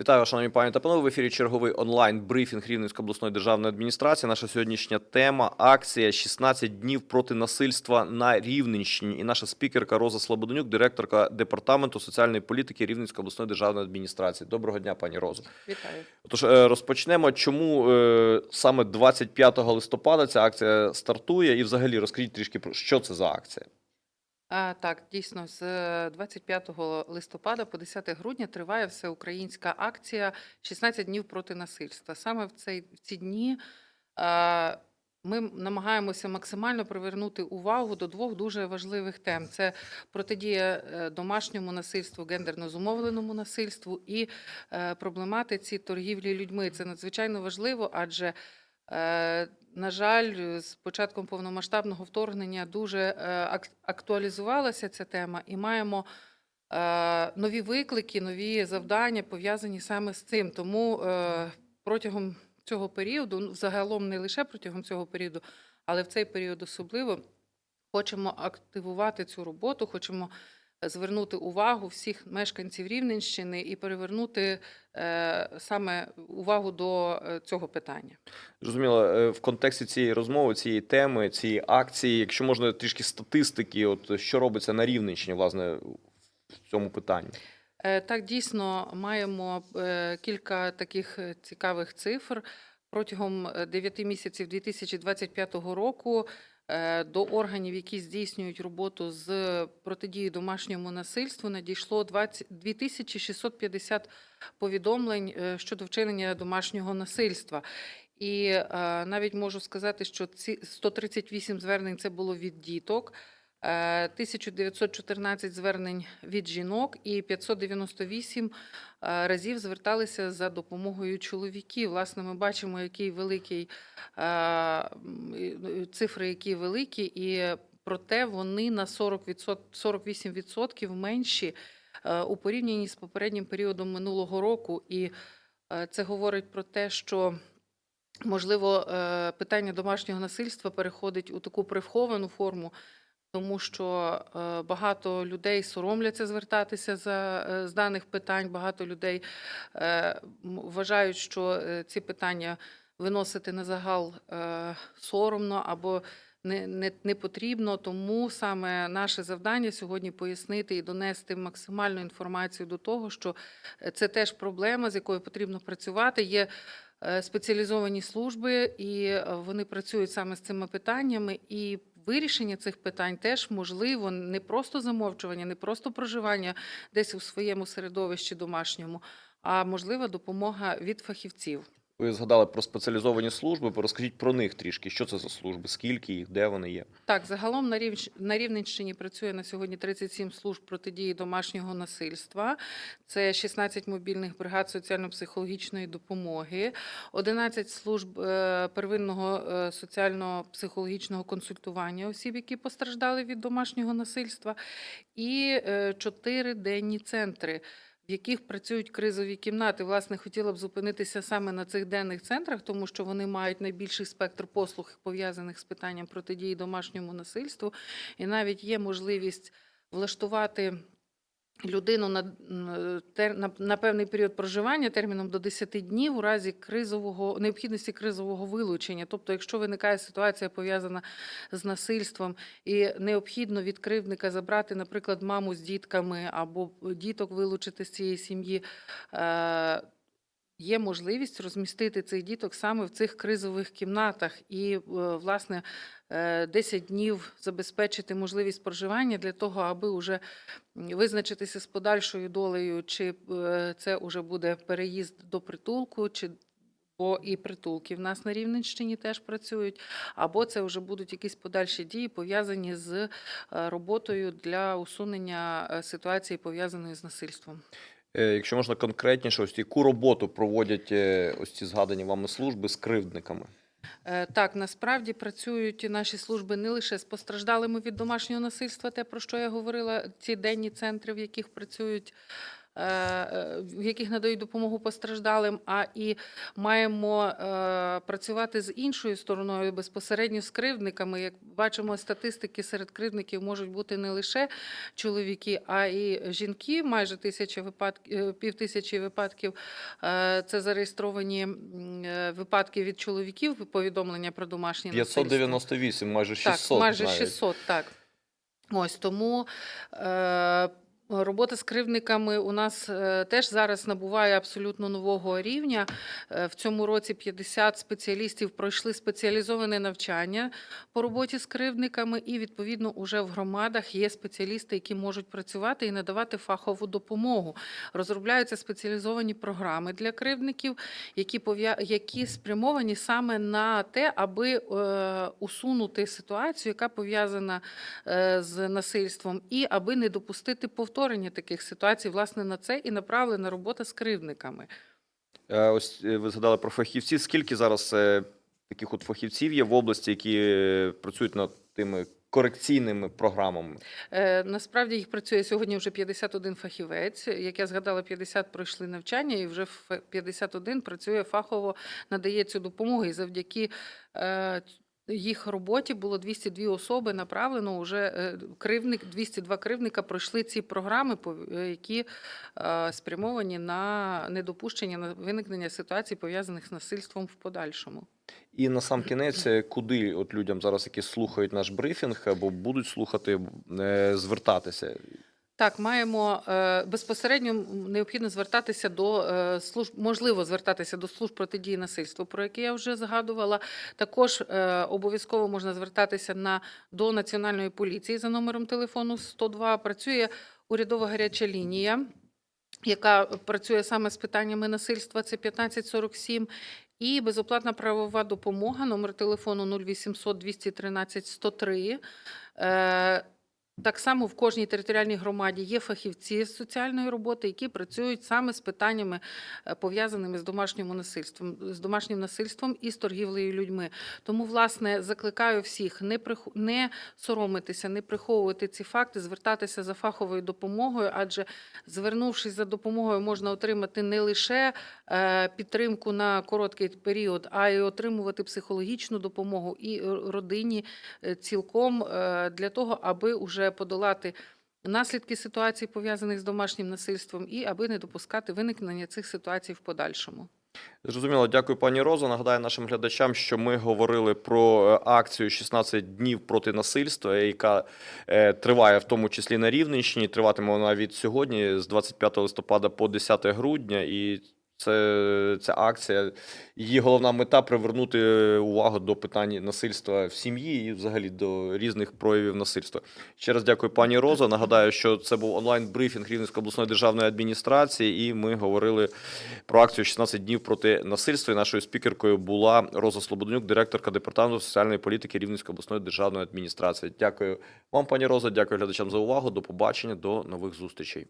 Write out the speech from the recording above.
Вітаю, шановні пані та панове. В ефірі черговий онлайн брифінг Рівненської обласної державної адміністрації. Наша сьогоднішня тема акція «16 днів проти насильства на Рівненщині. І наша спікерка Роза Слободенюк, директорка департаменту соціальної політики Рівненської обласної державної адміністрації. Доброго дня, пані Розо. Вітаю. Тож е, розпочнемо. Чому е, саме 25 листопада ця акція стартує? І взагалі розкажіть трішки про що це за акція. Так, дійсно, з е, 25 листопада по 10 грудня триває всеукраїнська акція «16 днів проти насильства. Саме в, цей, в ці дні е, ми намагаємося максимально привернути увагу до двох дуже важливих тем: це протидія е, домашньому насильству, гендерно зумовленому насильству і е, проблематиці торгівлі людьми. Це надзвичайно важливо, адже Е, На жаль, з початком повномасштабного вторгнення дуже е, актуалізувалася ця тема, і маємо е, нові виклики, нові завдання пов'язані саме з цим. Тому е, протягом цього періоду, ну, загалом не лише протягом цього періоду, але в цей період особливо хочемо активувати цю роботу, хочемо звернути увагу всіх мешканців Рівненщини і перевернути е, саме увагу до е, цього питання. Зрозуміло, е, в контексті цієї розмови, цієї теми, цієї акції, якщо можна трішки статистики, от що робиться на Рівненщині, власне, в цьому питанні. Так, дійсно, маємо кілька таких цікавих цифр. Протягом 9 місяців 2025 року до органів, які здійснюють роботу з протидії домашньому насильству, надійшло 20 2650 повідомлень е, щодо вчинення домашнього насильства. І е, навіть можу сказати, що ці 138 звернень це було від діток. Е, 1914 звернень від жінок і 598 е, разів зверталися за допомогою чоловіків. Власне, ми бачимо, який великий е, цифри, які великі, і проте вони на 40%, 48% менші е, у порівнянні з попереднім періодом минулого року. І е, це говорить про те, що можливо е, питання домашнього насильства переходить у таку приховану форму. Тому що е, багато людей соромляться звертатися за е, з даних питань. Багато людей е, вважають, що ці питання виносити на загал соромно або не, не, не потрібно. Тому саме наше завдання сьогодні пояснити і донести максимальну інформацію до того, що це теж проблема, з якою потрібно працювати. Є спеціалізовані служби, і вони працюють саме з цими питаннями. І вирішення цих питань теж можливо не просто замовчування, не просто проживання десь у своєму середовищі домашньому, а можлива допомога від фахівців. Ви згадали про спеціалізовані служби. Розкажіть про них трішки. Що це за служби, скільки їх, де вони є? Так, загалом на Рівщ- на Рівненщині працює на сьогодні 37 служб протидії домашнього насильства. Це 16 мобільних бригад соціально-психологічної допомоги, 11 служб е, первинного е, соціально-психологічного консультування осіб, які постраждали від домашнього насильства, і 4 денні центри. В яких працюють кризові кімнати, власне, хотіла б зупинитися саме на цих денних центрах, тому що вони мають найбільший спектр послуг пов'язаних з питанням протидії домашньому насильству, і навіть є можливість влаштувати людину на, на, на певний період проживання терміном до 10 днів у разі кризового необхідності кризового вилучення. Тобто, якщо виникає ситуація пов'язана з насильством, і необхідно від кривдника забрати, наприклад, маму з дітками або діток вилучити з цієї сім'ї. Е, Є можливість розмістити цих діток саме в цих кризових кімнатах і, е, власне, е, 10 днів забезпечити можливість проживання для того, аби вже визначитися з подальшою долею, чи е, це вже буде переїзд до притулку, чи бо і притулки в нас на Рівненщині теж працюють, або це вже будуть якісь подальші дії пов'язані з е, роботою для усунення е, ситуації пов'язаної з насильством. Е, Якщо можна конкретніше, ось яку роботу проводять е, ось ці згадані вами служби з кривдниками? Е, Так, насправді працюють наші служби не лише з постраждалими від домашнього насильства, те, про що я говорила, ці денні центри, в яких працюють в яких надають допомогу постраждалим, а і маємо е, працювати з іншою стороною безпосередньо з кривдниками. Як бачимо, статистики серед кривдників можуть бути не лише чоловіки, а і жінки. Майже тисяча випадків, пів тисячі випадків. е, Це зареєстровані е, випадки від чоловіків. Повідомлення про насильство. 598, майже 600 Так, майже навіть. 600, так. Ось тому е, робота з кривдниками у нас е, теж зараз набуває абсолютно нового рівня. Е, в цьому році 50 спеціалістів пройшли спеціалізоване навчання по роботі з кривдниками, і відповідно уже в громадах є спеціалісти, які можуть працювати і надавати фахову допомогу. Розробляються спеціалізовані програми для кривдників, які які спрямовані саме на те, аби е, усунути ситуацію, яка пов'язана з насильством, і аби не допустити повторення таких ситуацій. Власне, на це і направлена робота з кривдниками. Е, Ось е, ви згадали про фахівців. Скільки зараз е, таких от фахівців є в області, які працюють над тими корекційними програмами? Е, Насправді їх працює сьогодні вже 51 фахівець. Як я згадала, 50 пройшли навчання, і вже ф- 51 працює фахово, надає цю допомогу. І завдяки е, їх роботі було 202 особи направлено. Уже е, кривник, 202 кривника пройшли ці програми, е, які е, спрямовані на недопущення на виникнення ситуацій, пов'язаних з насильством в подальшому. І на сам кінець, куди от людям зараз, які слухають наш брифінг або будуть слухати, звертатися? Так, маємо е, безпосередньо необхідно звертатися до е, служб, можливо звертатися до служб протидії насильству, про які я вже згадувала. Також е, обов'язково можна звертатися на до національної поліції за номером телефону 102. Працює урядова гаряча лінія, яка працює саме з питаннями насильства. Це 1547. І безоплатна правова допомога, номер телефону 0800 213 103. Так само в кожній територіальній громаді є фахівці з соціальної роботи, які працюють саме з питаннями, е, пов'язаними з домашнім насильством, з домашнім насильством і з торгівлею людьми. Тому, власне, закликаю всіх не приху- не соромитися, не приховувати ці факти, звертатися за фаховою допомогою, адже звернувшись за допомогою, можна отримати не лише е, підтримку на короткий період, а й отримувати психологічну допомогу і родині е, цілком е, для того, аби уже подолати наслідки ситуацій, пов'язаних з домашнім насильством, і аби не допускати виникнення цих ситуацій в подальшому. Зрозуміло, дякую, пані Роза. Нагадаю нашим глядачам, що ми говорили про е, акцію «16 днів проти насильства, яка е, триває в тому числі на Рівненщині. Триватиме вона від сьогодні, з 25 листопада по 10 грудня. І це ця акція. Її головна мета привернути увагу до питань насильства в сім'ї і взагалі до різних проявів насильства. Ще раз дякую, пані Роза. Нагадаю, що це був онлайн-брифінг Рівненської обласної державної адміністрації, і ми говорили про акцію «16 днів проти насильства. І нашою спікеркою була Роза Слободенюк, директорка департаменту соціальної політики Рівненської обласної державної адміністрації. Дякую вам, пані Роза. Дякую глядачам за увагу. До побачення, до нових зустрічей.